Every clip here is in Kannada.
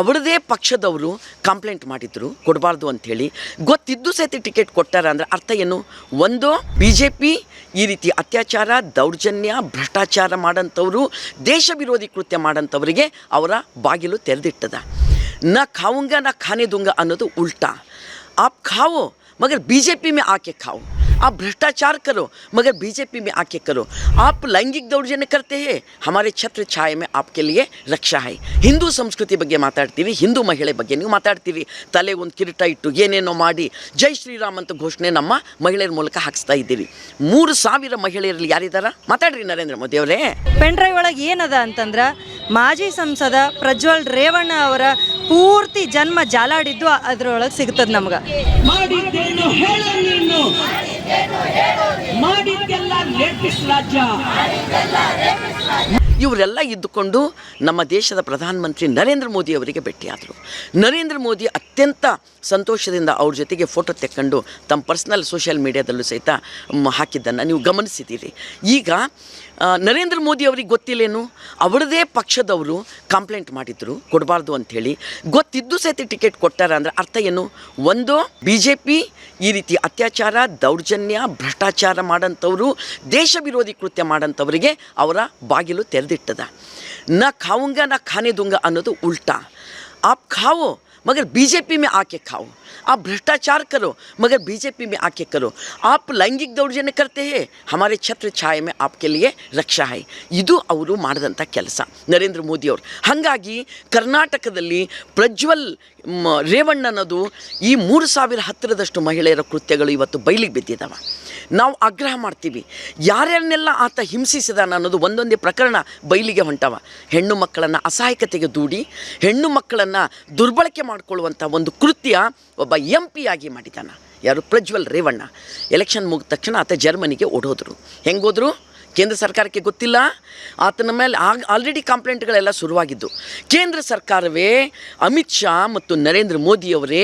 ಅವಳದೇ ಪಕ್ಷದವರು ಕಂಪ್ಲೇಂಟ್ ಮಾಡಿದರು, ಕೊಡಬಾರ್ದು ಅಂಥೇಳಿ. ಗೊತ್ತಿದ್ದು ಸಹಿತ ಟಿಕೆಟ್ ಕೊಟ್ಟಾರ ಅಂದರೆ ಅರ್ಥ ಏನು? ಒಂದು ಬಿ ಜೆ ಪಿ ಈ ರೀತಿ ಅತ್ಯಾಚಾರ, ದೌರ್ಜನ್ಯ, ಭ್ರಷ್ಟಾಚಾರ ಮಾಡಂಥವರು, ದೇಶ ವಿರೋಧಿ ಕೃತ್ಯ ಮಾಡಂಥವರಿಗೆ ಅವರ ಬಾಗಿಲು ತೆರೆದಿಟ್ಟದ. ನ ಖಾವುಂಗ, ನ ಖಾನೆ ದುಂಗ ಅನ್ನೋದು ಉಲ್ಟಾ. ಆಪ್ ಖಾವು, ಮಗರ್ ಬಿ ಜೆ ಪಿ ಮೇ ಆಕೆ ಖಾವು. आप भ्रष्टाचार करो मगर बीजेपी में आके करो आप लैंगिक दौर्जन्य करते हैं हमारे छत्र छाये में आपके लिए रक्षा है ಹಿಂದೂ ಸಂಸ್ಕೃತಿ ಬಗ್ಗೆ ಮಾತಾಡ್ತೀವಿ ಹಿಂದೂ ಮಹಿಳೆ ಬಗ್ಗೆ ನೀವು ಮಾತಾಡ್ತೀವಿ ತಲೆಗೆ ಒಂದು ಕಿರೀಟ ಇಟ್ಟು ಏನೇನೋ ಮಾಡಿ ಜೈ ಶ್ರೀರಾಮ್ ಅಂತ ಘೋಷಣೆ ನಮ್ಮ ಮಹಿಳೆಯರ ಮೂಲಕ ಹಾಕಿಸ್ತಾ ಇದ್ದೀವಿ ಮೂರು ಸಾವಿರ ಮಹಿಳೆಯರಲ್ಲಿ ಯಾರಿದ್ದಾರ ಮಾತಾಡ್ರಿ ನರೇಂದ್ರ ಮೋದಿ ಅವರೇ ಪೆನ್ ಡ್ರೈವ್ ಒಳಗೆ ಏನದ ಅಂತಂದ್ರ ಮಾಜಿ ಸಂಸದ ಪ್ರಜ್ವಲ್ ರೇವಣ್ಣ ಅವರ ಪೂರ್ತಿ ಜನ್ಮ ಜಾಲಾಡಿದ್ದು ಅದರೊಳಗೆ ಸಿಗ್ತದೆ ನಮ್ಗೆ. ಇವರೆಲ್ಲ ಇದ್ದುಕೊಂಡು ನಮ್ಮ ದೇಶದ ಪ್ರಧಾನಮಂತ್ರಿ ನರೇಂದ್ರ ಮೋದಿ ಅವರಿಗೆ ಭೇಟಿಯಾದರು. ನರೇಂದ್ರ ಮೋದಿ ಅತ್ಯಂತ ಸಂತೋಷದಿಂದ ಅವ್ರ ಜೊತೆಗೆ ಫೋಟೋ ತೆಕ್ಕೊಂಡು ತಮ್ಮ ಪರ್ಸ್ನಲ್ ಸೋಷಿಯಲ್ ಮೀಡಿಯಾದಲ್ಲೂ ಸಹಿತ ಹಾಕಿದ್ದನ್ನು ನೀವು ಗಮನಿಸಿದ್ದೀರಿ. ಈಗ ನರೇಂದ್ರ ಮೋದಿ ಅವ್ರಿಗೆ ಗೊತ್ತಿಲ್ಲೇನು? ಅವರದೇ ಪಕ್ಷದವರು ಕಂಪ್ಲೇಂಟ್ ಮಾಡಿದ್ರು, ಕೊಡಬಾರ್ದು ಅಂಥೇಳಿ. ಗೊತ್ತಿದ್ದು ಸಹಿತ ಟಿಕೆಟ್ ಕೊಟ್ಟಾರ ಅಂದರೆ ಅರ್ಥ ಏನು? ಒಂದು ಬಿ ಜೆ ಪಿ ಈ ರೀತಿ ಅತ್ಯಾಚಾರ, ದೌರ್ಜನ್ಯ, ಭ್ರಷ್ಟಾಚಾರ ಮಾಡಂಥವರು, ದೇಶ ವಿರೋಧಿ ಕೃತ್ಯ ಮಾಡಂಥವರಿಗೆ ಅವರ ಬಾಗಿಲು ತೆರೆದಿಟ್ಟದ. ನ ಖಾವುಂಗ, ನ ಖಾನೆ ದುಂಗ ಅನ್ನೋದು ಉಲ್ಟಾ. ಆಪ್ ಖಾವೋ मगर बीजेपी में आके खाओ आप भ्रष्टाचार करो मगर बीजेपी में आके करो आप लैंगिक दौर्जन्य करते हैं हमारे छत्र छाये में आपके लिए रक्षा है ಇದು ಅವರು ಮಾಡಿದಂಥ ಕೆಲಸ ನರೇಂದ್ರ ಮೋದಿಯವರು ಹಾಗಾಗಿ ಕರ್ನಾಟಕದಲ್ಲಿ ಪ್ರಜ್ವಲ್ ಮ್, ರೇವಣ್ಣ ಅನ್ನೋದು ಈ ಮೂರು ಸಾವಿರ ಹತ್ತಿರದಷ್ಟು ಮಹಿಳೆಯರ ಕೃತ್ಯಗಳು ಇವತ್ತು ಬಯಲಿಗೆ ಬಿದ್ದಿದ್ದಾವೆ ನಾವು ಆಗ್ರಹ ಮಾಡ್ತೀವಿ ಯಾರ್ಯಾರನ್ನೆಲ್ಲ ಆತ ಹಿಂಸಿಸಿದಾನ ಅನ್ನೋದು ಒಂದೊಂದೇ ಪ್ರಕರಣ ಬಯಲಿಗೆ ಹೊಂಟವ. ಹೆಣ್ಣು ಮಕ್ಕಳನ್ನು ಅಸಹಾಯಕತೆಗೆ ದೂಡಿ ಹೆಣ್ಣು ಮಕ್ಕಳನ್ನು ದುರ್ಬಳಕೆ ಮಾಡಿಕೊಳ್ಳುವಂಥ ಒಂದು ಕೃತ್ಯ ಒಬ್ಬ ಎಂ ಪಿಯಾಗಿ ಮಾಡಿದಾನ. ಯಾರು? ಪ್ರಜ್ವಲ್ ರೇವಣ್ಣ. ಎಲೆಕ್ಷನ್ ಮುಗಿದ ತಕ್ಷಣ ಆತ ಜರ್ಮನಿಗೆ ಓಡೋದ್ರು. ಹೆಂಗೋದ್ರು? ಕೇಂದ್ರ ಸರ್ಕಾರಕ್ಕೆ ಗೊತ್ತಿಲ್ಲ. ಆತನ ಮೇಲೆ ಆಗ ಆಲ್ರೆಡಿ ಕಂಪ್ಲೇಂಟ್ಗಳೆಲ್ಲ ಶುರುವಾಗಿದ್ದು. ಕೇಂದ್ರ ಸರ್ಕಾರವೇ ಅಮಿತ್ ಶಾ ಮತ್ತು ನರೇಂದ್ರ ಮೋದಿಯವರೇ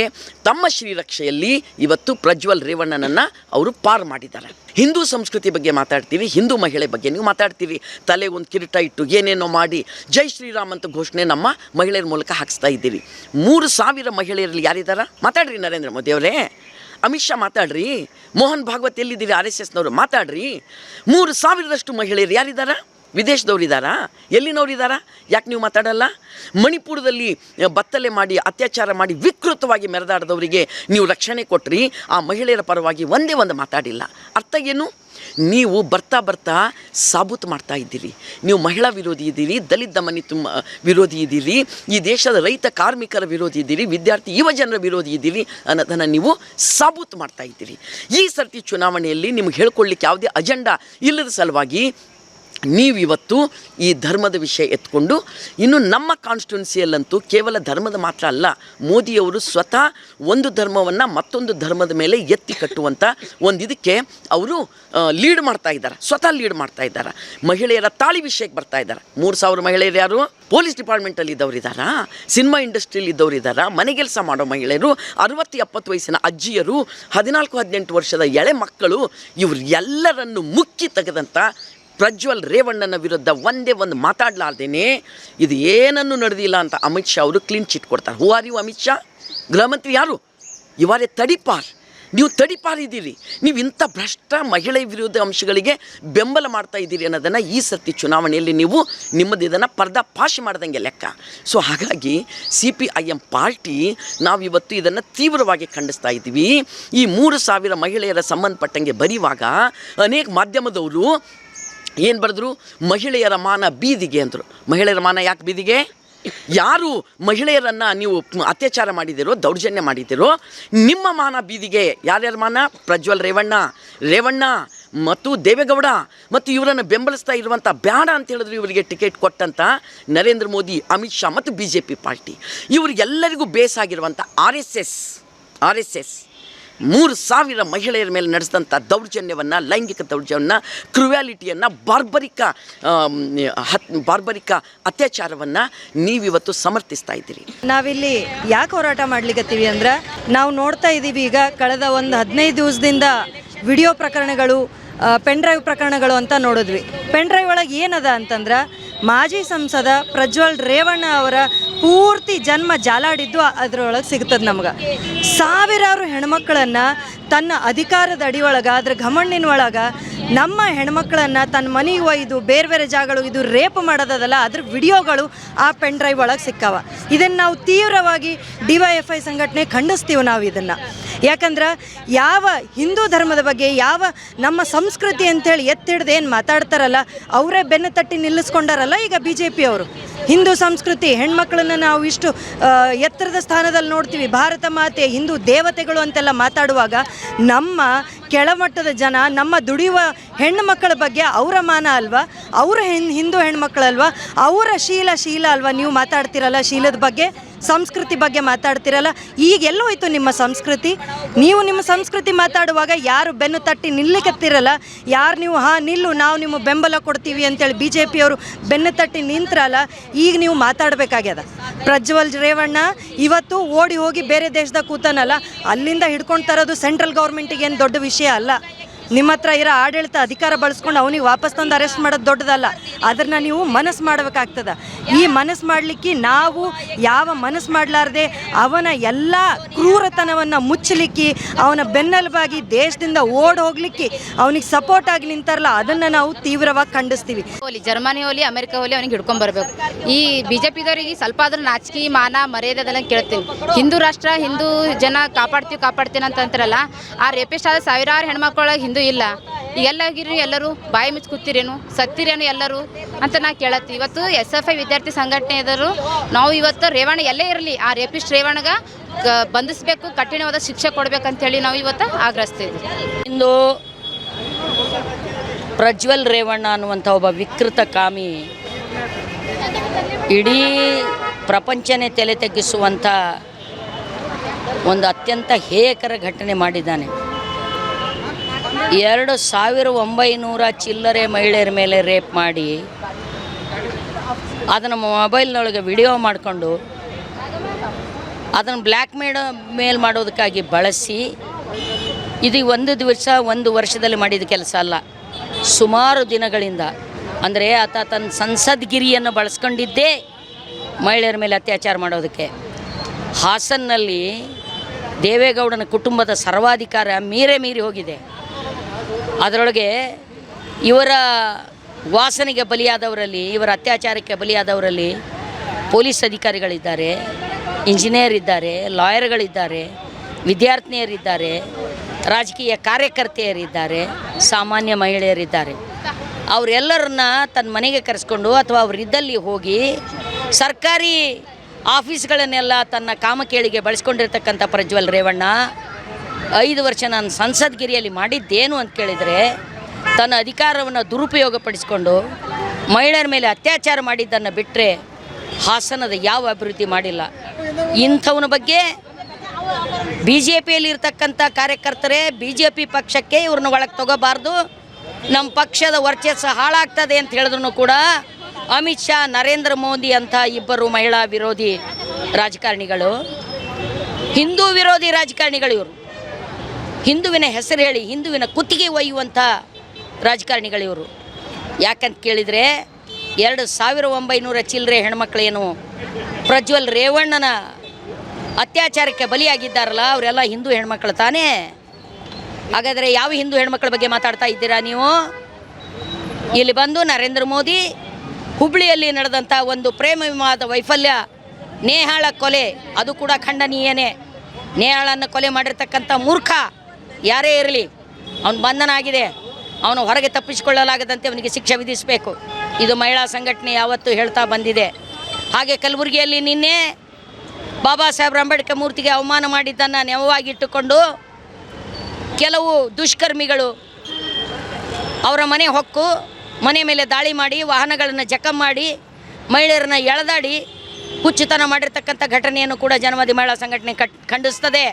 ತಮ್ಮ ಶ್ರೀರಕ್ಷೆಯಲ್ಲಿ ಇವತ್ತು ಪ್ರಜ್ವಲ್ ರೇವಣ್ಣನನ್ನು ಅವರು ಪಾರು ಮಾಡಿದ್ದಾರೆ. ಹಿಂದೂ ಸಂಸ್ಕೃತಿ ಬಗ್ಗೆ ಮಾತಾಡ್ತೀವಿ, ಹಿಂದೂ ಮಹಿಳೆ ಬಗ್ಗೆ ನೀವು ಮಾತಾಡ್ತೀವಿ. ತಲೆ ಒಂದು ಕಿರೀಟ ಇಟ್ಟು ಏನೇನೋ ಮಾಡಿ ಜೈ ಶ್ರೀರಾಮ್ ಅಂತ ಘೋಷಣೆ ನಮ್ಮ ಮಹಿಳೆಯರ ಮೂಲಕ ಹಾಕಿಸ್ತಾ ಇದ್ದೀವಿ. ಮೂರು ಸಾವಿರ ಮಹಿಳೆಯರಲ್ಲಿ ಯಾರಿದ್ದಾರ ಮಾತಾಡ್ರಿ ನರೇಂದ್ರ ಮೋದಿ ಅವರೇ ಅಮಿತ್ ಶಾ ಮಾತಾಡ್ರಿ? ಮೋಹನ್ ಭಾಗವತ್ ಎಲ್ಲಿದ್ದೀರಿ? ಆರ್ ಎಸ್ ಎಸ್ನವರು ಮಾತಾಡ್ರಿ? ಮೂರು ಸಾವಿರದಷ್ಟು ಮಹಿಳೆಯರು ಯಾರಿದ್ದಾರ? ವಿದೇಶದವ್ರು ಇದ್ದಾರಾ ಎಲ್ಲಿನವ್ರು ಇದ್ದಾರಾ ಯಾಕೆ ನೀವು ಮಾತಾಡಲ್ಲ? ಮಣಿಪುರದಲ್ಲಿ ಬತ್ತಲೆ ಮಾಡಿ, ಅತ್ಯಾಚಾರ ಮಾಡಿ, ವಿಕೃತವಾಗಿ ಮೆರೆದಾಡದವರಿಗೆ ನೀವು ರಕ್ಷಣೆ ಕೊಟ್ರಿ, ಆ ಮಹಿಳೆಯರ ಪರವಾಗಿ ಒಂದೇ ಒಂದು ಮಾತಾಡಿಲ್ಲ. ಅರ್ಥ ಏನು? ನೀವು ಬರ್ತಾ ಬರ್ತಾ ಸಾಬೂತು ಮಾಡ್ತಾ ಇದ್ದೀರಿ. ನೀವು ಮಹಿಳಾ ವಿರೋಧಿ ಇದ್ದೀರಿ, ದಲಿತ ಮನಿ ತುಂಬ ವಿರೋಧಿ ಇದ್ದೀರಿ, ಈ ದೇಶದ ರೈತ ಕಾರ್ಮಿಕರ ವಿರೋಧಿ ಇದ್ದೀರಿ, ವಿದ್ಯಾರ್ಥಿ ಯುವ ಜನರ ವಿರೋಧಿ ಇದ್ದೀರಿ ಅನ್ನೋದನ್ನು ನೀವು ಸಾಬೂತು ಮಾಡ್ತಾ ಇದ್ದೀರಿ. ಈ ಸರ್ತಿ ಚುನಾವಣೆಯಲ್ಲಿ ನಿಮ್ಗೆ ಹೇಳ್ಕೊಳ್ಳಿಕ್ಕೆ ಯಾವುದೇ ಅಜೆಂಡಾ ಇಲ್ಲದ ಸಲುವಾಗಿ ನೀವಿವತ್ತು ಈ ಧರ್ಮದ ವಿಷಯ ಎತ್ಕೊಂಡು ಇನ್ನು ನಮ್ಮ ಕಾನ್ಸ್ಟಿಟ್ಯೂನ್ಸಿಯಲ್ಲಂತೂ ಕೇವಲ ಧರ್ಮದ ಮಾತ್ರ ಅಲ್ಲ, ಮೋದಿಯವರು ಸ್ವತಃ ಒಂದು ಧರ್ಮವನ್ನು ಮತ್ತೊಂದು ಧರ್ಮದ ಮೇಲೆ ಎತ್ತಿ ಕಟ್ಟುವಂಥ ಒಂದು ಇದಕ್ಕೆ ಅವರು ಲೀಡ್ ಮಾಡ್ತಾ ಇದ್ದಾರೆ, ಸ್ವತಃ ಲೀಡ್ ಮಾಡ್ತಾ ಇದ್ದಾರೆ. ಮಹಿಳೆಯರ ತಾಳಿ ವಿಷಯಕ್ಕೆ ಬರ್ತಾ ಇದ್ದಾರೆ. ಮೂರು ಸಾವಿರ ಮಹಿಳೆಯರು ಯಾರು? ಪೊಲೀಸ್ ಡಿಪಾರ್ಟ್ಮೆಂಟಲ್ಲಿ ಇದ್ದವ್ರು ಇದ್ದಾರಾ? ಸಿನಿಮಾ ಇಂಡಸ್ಟ್ರಿಯಲ್ಲಿ ಇದ್ದವ್ರು ಇದ್ದಾರಾ? ಮನೆ ಕೆಲಸ ಮಾಡೋ ಮಹಿಳೆಯರು, ಅರವತ್ತು ಎಪ್ಪತ್ತು ವಯಸ್ಸಿನ ಅಜ್ಜಿಯರು, ಹದಿನಾಲ್ಕು ಹದಿನೆಂಟು ವರ್ಷದ ಎಳೆ ಮಕ್ಕಳು, ಇವ್ರು ಎಲ್ಲರನ್ನು ಮುಕ್ಕಿ ತೆಗೆದಂಥ ಪ್ರಜ್ವಲ್ ರೇವಣ್ಣನ ವಿರುದ್ಧ ಒಂದೇ ಒಂದು ಮಾತಾಡಲಾರ್ದೇನೆ ಇದು ಏನನ್ನು ನಡೆದಿಲ್ಲ ಅಂತ ಅಮಿತ್ ಶಾ ಅವರು ಕ್ಲೀನ್ ಚಿಟ್ ಕೊಡ್ತಾರೆ. Who are you Amit Shah? ಗೃಹ ಮಂತ್ರಿ ಯಾರು? ಇವರೇ ತಡಿಪಾರ್ ನೀವು ತಡಿಪಾರ್ ಇದ್ದೀರಿ. ನೀವು ಇಂಥ ಭ್ರಷ್ಟ ಮಹಿಳೆ ವಿರೋಧ ಅಂಶಗಳಿಗೆ ಬೆಂಬಲ ಮಾಡ್ತಾ ಇದ್ದೀರಿ ಅನ್ನೋದನ್ನು ಈ ಸರ್ತಿ ಚುನಾವಣೆಯಲ್ಲಿ ನೀವು ನಿಮ್ಮದು ಇದನ್ನು ಪರ್ದಾಪಾಶಿ ಮಾಡ್ದಂಗೆ ಲೆಕ್ಕ. ಸೊ ಹಾಗಾಗಿ C P I M party ನಾವಿವತ್ತು ಇದನ್ನು ತೀವ್ರವಾಗಿ ಖಂಡಿಸ್ತಾ ಇದ್ದೀವಿ. ಈ ಮೂರು ಸಾವಿರ ಮಹಿಳೆಯರ ಸಂಬಂಧಪಟ್ಟಂಗೆ ಬರೆಯುವಾಗ ಅನೇಕ ಮಾಧ್ಯಮದವರು ಏನು ಬರೆದ್ರು? ಮಹಿಳೆಯರ ಮಾನ ಬೀದಿಗೆ ಅಂದರು. ಮಹಿಳೆಯರ ಮಾನ ಯಾಕೆ ಬೀದಿಗೆ? ಯಾರು ಮಹಿಳೆಯರನ್ನು ನೀವು ಅತ್ಯಾಚಾರ ಮಾಡಿದ್ದೀರೋ, ದೌರ್ಜನ್ಯ ಮಾಡಿದ್ದೀರೋ, ನಿಮ್ಮ ಮಾನ ಬೀದಿಗೆ ಯಾರ್ಯಾರ ಮಾನ? ಪ್ರಜ್ವಲ್ ರೇವಣ್ಣ. ರೇವಣ್ಣ ಮತ್ತು ದೇವೇಗೌಡ ಮತ್ತು ಇವರನ್ನು ಬೆಂಬಲಿಸ್ತಾ ಇರುವಂಥ ಬ್ಯಾಡ ಅಂತ ಹೇಳಿದ್ರು ಇವರಿಗೆ ಟಿಕೆಟ್ ಕೊಟ್ಟಂಥ ನರೇಂದ್ರ ಮೋದಿ, ಅಮಿತ್ ಶಾ ಮತ್ತು ಬಿ ಜೆ ಪಿ ಪಾರ್ಟಿ. ಇವರಿಗೆಲ್ಲರಿಗೂ ಬೇಸಾಗಿರುವಂಥ R S S, R S S. ಮೂರು ಸಾವಿರ ಮಹಿಳೆಯರ ಮೇಲೆ ನಡೆಸಿದಂಥ ದೌರ್ಜನ್ಯವನ್ನು, ಲೈಂಗಿಕ ದೌರ್ಜನ್ಯವನ್ನು, ಕ್ರುವ್ಯಾಲಿಟಿಯನ್ನು, ಬಾರ್ಬರಿಕ ಹತ್, ಬಾರ್ಬರಿಕ ಅತ್ಯಾಚಾರವನ್ನು ನೀವಿವತ್ತು ಸಮರ್ಥಿಸ್ತಾ ಇದ್ದೀರಿ. ನಾವಿಲ್ಲಿ ಯಾಕೆ ಹೋರಾಟ ಮಾಡ್ಲಿಕತ್ತೀವಿ ಅಂದ್ರೆ, ನಾವು ನೋಡ್ತಾ ಇದ್ದೀವಿ ಈಗ ಕಳೆದ ಒಂದು ಹದಿನೈದು ದಿವಸದಿಂದ ವಿಡಿಯೋ ಪ್ರಕರಣಗಳು ಪೆನ್ ಡ್ರೈವ್ ಪ್ರಕರಣಗಳು ಅಂತ ನೋಡಿದ್ವಿ. ಪೆನ್ ಡ್ರೈವ್ ಒಳಗೆ ಏನದ ಅಂತಂದ್ರೆ ಮಾಜಿ ಸಂಸದ ಪ್ರಜ್ವಲ್ ರೇವಣ್ಣ ಅವರ ಪೂರ್ತಿ ಜನ್ಮ ಜಾಲಾಡಿದ್ದು ಅದರೊಳಗೆ ಸಿಗ್ತದೆ ನಮ್ಗೆ. ಸಾವಿರಾರು ಹೆಣ್ಮಕ್ಳನ್ನು ತನ್ನ ಅಧಿಕಾರದ ಅಡಿಯೊಳಗೆ ಅದ್ರ ಘಮಣ್ಣಿನ ಒಳಗೆ ನಮ್ಮ ಹೆಣ್ಮಕ್ಳನ್ನು ತನ್ನ ಮನೆಗೆ ಒಯ್ದು ಬೇರೆ ಬೇರೆ ಜಾಗಗಳು ಇದು ರೇಪ್ ಮಾಡೋದಲ್ಲ ಅದ್ರ ವಿಡಿಯೋಗಳು ಆ ಪೆನ್ ಡ್ರೈವ್ ಒಳಗೆ ಸಿಕ್ಕಾವ. ಇದನ್ನು ನಾವು ತೀವ್ರವಾಗಿ ಡಿ ವೈ ಎಫ್ ಐ ಸಂಘಟನೆ ಖಂಡಿಸ್ತೀವಿ ನಾವು ಇದನ್ನು. ಯಾಕಂದ್ರೆ ಯಾವ ಹಿಂದೂ ಧರ್ಮದ ಬಗ್ಗೆ, ಯಾವ ನಮ್ಮ ಸಂಸ್ಕೃತಿ ಅಂತೇಳಿ ಎತ್ತಿಡ್ದು ಏನು ಮಾತಾಡ್ತಾರಲ್ಲ, ಅವರೇ ಬೆನ್ನು ತಟ್ಟಿ ನಿಲ್ಲಿಸ್ಕೊಂಡಾರಲ್ಲ ಈಗ ಬಿ ಜೆ ಪಿಯವರು ಹಿಂದೂ ಸಂಸ್ಕೃತಿ, ಹೆಣ್ಮಕ್ಳನ್ನ ನಾವು ಇಷ್ಟು ಎತ್ತರದ ಸ್ಥಾನದಲ್ಲಿ ನೋಡ್ತೀವಿ. ಭಾರತ ಮಾತೆ, ಹಿಂದೂ ದೇವತೆಗಳು ಅಂತೆಲ್ಲ ಮಾತಾಡುವಾಗ ನಮ್ಮ ಕೆಳಮಟ್ಟದ ಜನ, ನಮ್ಮ ದುಡಿಯುವ ಹೆಣ್ಣು ಮಕ್ಕಳ ಬಗ್ಗೆ ಅವರ ಮಾನ ಅಲ್ವಾ? ಅವರ ಹಿಂದೂ ಹೆಣ್ಮಕ್ಳಲ್ವಾ? ಅವರ ಶೀಲ ಶೀಲ ಅಲ್ವಾ ನೀವು ಮಾತಾಡ್ತಿರಲ್ಲ ಶೀಲದ ಬಗ್ಗೆ? ಸಂಸ್ಕೃತಿ ಬಗ್ಗೆ ಮಾತಾಡ್ತಿರಲ್ಲ? ಈಗ ಎಲ್ಲೋಯ್ತು ನಿಮ್ಮ ಸಂಸ್ಕೃತಿ? ನೀವು ನಿಮ್ಮ ಸಂಸ್ಕೃತಿ ಮಾತಾಡುವಾಗ ಯಾರು ಬೆನ್ನು ತಟ್ಟಿ ನಿಲ್ಲಕತ್ತಿರಲ್ಲ? ಯಾರು ನೀವು, ಹಾಂ, ನಿಲ್ಲು, ನಾವು ನಿಮ್ಮ ಬೆಂಬಲ ಕೊಡ್ತೀವಿ ಅಂತೇಳಿ ಬಿ ಜೆ ಪಿಯವರು ಬೆನ್ನು ತಟ್ಟಿ ನಿಂತ್ರಲ್ಲ, ಈಗ ನೀವು ಮಾತಾಡಬೇಕಾಗ್ಯದ? ಪ್ರಜ್ವಲ್ ರೇವಣ್ಣ, ಇವತ್ತು ಓಡಿ ಹೋಗಿ ಬೇರೆ ದೇಶದಾಗ ಕೂತಾನಲ್ಲ, ಅಲ್ಲಿಂದ ಹಿಡ್ಕೊಂಡು ತರೋದು ಸೆಂಟ್ರಲ್ ಗೌರ್ಮೆಂಟಿಗೆ ಏನು ದೊಡ್ಡ ವಿಷಯ ಅಲ್ಲ? ನಿಮ್ಮ ಹತ್ರ ಇರೋ ಆಡಳಿತ ಅಧಿಕಾರ ಬಳಸ್ಕೊಂಡು ಅವನಿಗೆ ವಾಪಸ್ ತಂದು ಅರೆಸ್ಟ್ ಮಾಡೋದು ದೊಡ್ಡದಲ್ಲ. ಅದನ್ನ ನೀವು ಮನಸ್ಸು ಮಾಡಬೇಕಾಗ್ತದ. ಈ ಮನಸ್ಸು ಮಾಡಲಿಕ್ಕೆ ನಾವು ಯಾವ ಮನಸ್ಸು ಮಾಡಲಾರ್ದೆ ಅವನ ಎಲ್ಲ ಕ್ರೂರತನವನ್ನು ಮುಚ್ಚಲಿಕ್ಕೆ, ಅವನ ಬೆನ್ನೆಲುಬಾಗಿ ದೇಶದಿಂದ ಓಡ್ ಹೋಗ್ಲಿಕ್ಕೆ ಅವನಿಗೆ ಸಪೋರ್ಟ್ ಆಗಿ ನಿಂತಾರಲ್ಲ, ಅದನ್ನು ನಾವು ತೀವ್ರವಾಗಿ ಖಂಡಿಸ್ತೀವಿ. ಹೋಲಿ, ಜರ್ಮನಿ ಹೋಲಿ, ಅಮೆರಿಕ ಹೋಲಿ ಅವನಿಗೆ ಹಿಡ್ಕೊಂಡ್ ಬರಬೇಕು. ಈ ಬಿ ಜೆ ಪಿದವರಿಗೆ ಸ್ವಲ್ಪ ಆದ್ರೂ ನಾಚಿಕೆ, ಮಾನ, ಮರ್ಯಾದೆ ಅದನ್ನು ಕೇಳ್ತೀವಿ ಹಿಂದೂ ರಾಷ್ಟ್ರ, ಹಿಂದೂ ಜನ ಕಾಪಾಡ್ತೀವಿ ಕಾಪಾಡ್ತೀನಿ ಅಂತ ಅಂತಾರಲ್ಲ, ಆ ರೇಪಿಸ್ಟ್ ಆದ ಸಾವಿರಾರು ಹೆಣ್ಮಕ್ಳೊಳಗೆ ಹಿಂದೂ ಇಲ್ಲ. ಈಗ ಎಲ್ಲಾಗಿರಿ ಎಲ್ಲರೂ ಬಾಯಿ ಮುಚ್ಚಿ ಕೂತಿರೇನು? ಸತ್ತಿರೇನು ಎಲ್ಲರೂ? ಅಂತ ನಾ ಕೇಳತ್ತಿ. ಇವತ್ತು ಎಸ್ ಎಫ್ ಐ ವಿದ್ಯಾರ್ಥಿ ಸಂಘಟನೆ ಇದ್ದರು ನಾವು ಇವತ್ತು ರೇವಣ್ಣ ಎಲ್ಲೇ ಇರಲಿ, ಆ ರೇಪಿಸ್ಟ್ ರೇವಣ್ಣಗ ಬಂಧಿಸ್ಬೇಕು, ಕಠಿಣವಾದ ಶಿಕ್ಷೆ ಕೊಡ್ಬೇಕಂತೇಳಿ ನಾವು ಇವತ್ತು ಆಗ್ರಹಿಸ್ತೀವಿ ಇಂದು ಪ್ರಜ್ವಲ್ ರೇವಣ್ಣ ಅನ್ನುವಂಥ ಒಬ್ಬ ವಿಕೃತ ಕಾಮಿ ಇಡೀ ಪ್ರಪಂಚನೇ ತಲೆ ತಗ್ಗಿಸುವಂಥ ಒಂದು ಅತ್ಯಂತ ಹೇಯಕರ ಘಟನೆ ಮಾಡಿದ್ದಾನೆ. ಎರಡು ಸಾವಿರ ಒಂಬೈನೂರ ಚಿಲ್ಲರೆ ಮಹಿಳೆಯರ ಮೇಲೆ ರೇಪ್ ಮಾಡಿ, ಅದನ್ನು ಮೊಬೈಲ್ನೊಳಗೆ ವಿಡಿಯೋ ಮಾಡಿಕೊಂಡು ಅದನ್ನು ಬ್ಲ್ಯಾಕ್ ಮೇಡ, ಮೇಲ್ ಮಾಡೋದಕ್ಕಾಗಿ ಬಳಸಿ, ಇದು ಒಂದು ದಿವಸ, ಒಂದು ವರ್ಷದಲ್ಲಿ ಮಾಡಿದ ಕೆಲಸ ಅಲ್ಲ. ಸುಮಾರು ದಿನಗಳಿಂದ, ಅಂದರೆ ಆತ ತನ್ನ ಸಂಸದ್ಗಿರಿಯನ್ನು ಬಳಸ್ಕೊಂಡಿದ್ದೇ ಮಹಿಳೆಯರ ಮೇಲೆ ಅತ್ಯಾಚಾರ ಮಾಡೋದಕ್ಕೆ. ಹಾಸನ್ನಲ್ಲಿ ದೇವೇಗೌಡನ ಕುಟುಂಬದ ಸರ್ವಾಧಿಕಾರ ಮೀರೆ ಮೀರಿ ಹೋಗಿದೆ. ಅದರೊಳಗೆ ಇವರ ವಾಸನೆಗೆ ಬಲಿಯಾದವರಲ್ಲಿ, ಇವರ ಅತ್ಯಾಚಾರಕ್ಕೆ ಬಲಿಯಾದವರಲ್ಲಿ ಪೊಲೀಸ್ ಅಧಿಕಾರಿಗಳಿದ್ದಾರೆ, ಇಂಜಿನಿಯರ್ ಇದ್ದಾರೆ, ಲಾಯರ್ಗಳಿದ್ದಾರೆ, ವಿದ್ಯಾರ್ಥಿನಿಯರಿದ್ದಾರೆ, ರಾಜಕೀಯ ಕಾರ್ಯಕರ್ತೆಯರಿದ್ದಾರೆ, ಸಾಮಾನ್ಯ ಮಹಿಳೆಯರಿದ್ದಾರೆ. ಅವರೆಲ್ಲರನ್ನ ತನ್ನ ಮನೆಗೆ ಕರೆಸ್ಕೊಂಡು ಅಥವಾ ಅವರಿದ್ದಲ್ಲಿ ಹೋಗಿ ಸರ್ಕಾರಿ ಆಫೀಸ್ಗಳನ್ನೆಲ್ಲ ತನ್ನ ಕಾಮಕೇಳಿಗೆ ಬಳಸ್ಕೊಂಡಿರ್ತಕ್ಕಂಥ ಪ್ರಜ್ವಲ್ ರೇವಣ್ಣ ಐದು ವರ್ಷ ನಾನು ಸಂಸದ್ಗಿರಿಯಲ್ಲಿ ಮಾಡಿದ್ದೇನು ಅಂತ ಕೇಳಿದರೆ, ತನ್ನ ಅಧಿಕಾರವನ್ನು ದುರುಪಯೋಗಪಡಿಸಿಕೊಂಡು ಮಹಿಳೆಯರ ಮೇಲೆ ಅತ್ಯಾಚಾರ ಮಾಡಿದ್ದನ್ನು ಬಿಟ್ಟರೆ ಹಾಸನದ ಯಾವ ಅಭಿವೃದ್ಧಿ ಮಾಡಿಲ್ಲ. ಇಂಥವನ ಬಗ್ಗೆ ಬಿ ಜೆ ಪಿಯಲ್ಲಿ ಇರ್ತಕ್ಕಂಥ ಕಾರ್ಯಕರ್ತರೇ ಬಿ ಜೆ ಪಿ ಪಕ್ಷಕ್ಕೆ ಇವ್ರನ್ನ ಒಳಗೆ ತಗೋಬಾರ್ದು. ನಮ್ಮ ಪಕ್ಷದ ವರ್ಚಸ್ಸು ಹಾಳಾಗ್ತದೆ ಅಂತ ಹೇಳಿದ್ರು ಕೂಡ ಅಮಿತ್ ಶಾ, ನರೇಂದ್ರ ಮೋದಿ ಅಂಥ ಇಬ್ಬರು ಮಹಿಳಾ ವಿರೋಧಿ ರಾಜಕಾರಣಿಗಳು. ಹಿಂದೂ ವಿರೋಧಿ ರಾಜಕಾರಣಿಗಳು ಇವರು. ಹಿಂದುವಿನ ಹೆಸರು ಹೇಳಿ ಹಿಂದುವಿನ ಕುತ್ತಿಗೆ ಒಯ್ಯುವಂಥ ರಾಜಕಾರಣಿಗಳಿವರು. ಯಾಕಂತ ಕೇಳಿದರೆ ಎರಡು ಸಾವಿರ ಒಂಬೈನೂರ ಚಿಲ್ಲರೆ ಹೆಣ್ಮಕ್ಳೇನು ಪ್ರಜ್ವಲ್ ರೇವಣ್ಣನ ಅತ್ಯಾಚಾರಕ್ಕೆ ಬಲಿಯಾಗಿದ್ದಾರಲ್ಲ, ಅವರೆಲ್ಲ ಹಿಂದೂ ಹೆಣ್ಮಕ್ಳು ತಾನೇ? ಹಾಗಾದರೆ ಯಾವ ಹಿಂದೂ ಹೆಣ್ಮಕ್ಳ ಬಗ್ಗೆ ಮಾತಾಡ್ತಾ ಇದ್ದೀರಾ ನೀವು? ಇಲ್ಲಿ ಬಂದು ನರೇಂದ್ರ ಮೋದಿ, ಹುಬ್ಳಿಯಲ್ಲಿ ನಡೆದಂಥ ಒಂದು ಪ್ರೇಮ ವಿವಾದ ವೈಫಲ್ಯ, ನೇಹಾಳ ಕೊಲೆ, ಅದು ಕೂಡ ಖಂಡನೀಯನೇ. ನೇಹಾಳನ್ನು ಕೊಲೆ ಮಾಡಿರ್ತಕ್ಕಂಥ ಮೂರ್ಖ ಯಾರೇ ಇರಲಿ, ಅವನು ಬಂಧನ ಆಗಿದೆ ಅವನು ಹೊರಗೆ ತಪ್ಪಿಸಿಕೊಳ್ಳಲಾಗದಂತೆ ಅವನಿಗೆ ಶಿಕ್ಷೆ ವಿಧಿಸಬೇಕು. ಇದು ಮಹಿಳಾ ಸಂಘಟನೆ ಯಾವತ್ತೂ ಹೇಳ್ತಾ ಬಂದಿದೆ. ಹಾಗೆ ಕಲಬುರಗಿಯಲ್ಲಿ ನಿನ್ನೆ ಬಾಬಾ ಸಾಹೇಬ್ ಅಂಬೇಡ್ಕರ್ ಮೂರ್ತಿಗೆ ಅವಮಾನ ಮಾಡಿದ್ದನ್ನು ನೆವವಾಗಿಟ್ಟುಕೊಂಡು ಕೆಲವು ದುಷ್ಕರ್ಮಿಗಳು ಅವರ ಮನೆ ಹೊಕ್ಕು, ಮನೆ ಮೇಲೆ ದಾಳಿ ಮಾಡಿ, ವಾಹನಗಳನ್ನು ಜಖಂ ಮಾಡಿ, ಮಹಿಳೆಯರನ್ನ ಎಳೆದಾಡಿ ಹುಚ್ಚುತನ ಮಾಡಿರ್ತಕ್ಕಂಥ ಘಟನೆಯನ್ನು ಕೂಡ ಜನವಾದಿ ಮಹಿಳಾ ಸಂಘಟನೆ ಕಟ್, ಖಂಡಿಸ್ತದೆ.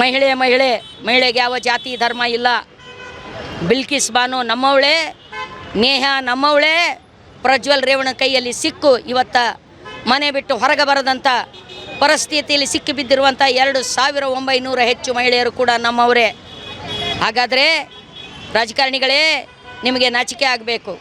ಮಹಿಳೆ ಮಹಿಳೆ, ಮಹಿಳೆಗೆ ಯಾವ ಜಾತಿ ಧರ್ಮ ಇಲ್ಲ. ಬಿಲ್ಕಿಸ್ ಬಾನು ನಮ್ಮವಳೇ, ನೇಹ ನಮ್ಮವಳೇ, ಪ್ರಜ್ವಲ್ ರೇವಣ ಕೈಯಲ್ಲಿ ಸಿಕ್ಕು ಇವತ್ತ ಮನೆ ಬಿಟ್ಟು ಹೊರಗೆ ಬರದಂಥ ಪರಿಸ್ಥಿತಿಯಲ್ಲಿ ಸಿಕ್ಕಿ ಬಿದ್ದಿರುವಂಥ ಎರಡು ಸಾವಿರ ಒಂಬೈನೂರ ಹೆಚ್ಚು ಮಹಿಳೆಯರು ಕೂಡ ನಮ್ಮವರೇ. ಹಾಗಾದರೆ ರಾಜಕಾರಣಿಗಳೇ, ನಿಮಗೆ ನಾಚಿಕೆ ಆಗಬೇಕು.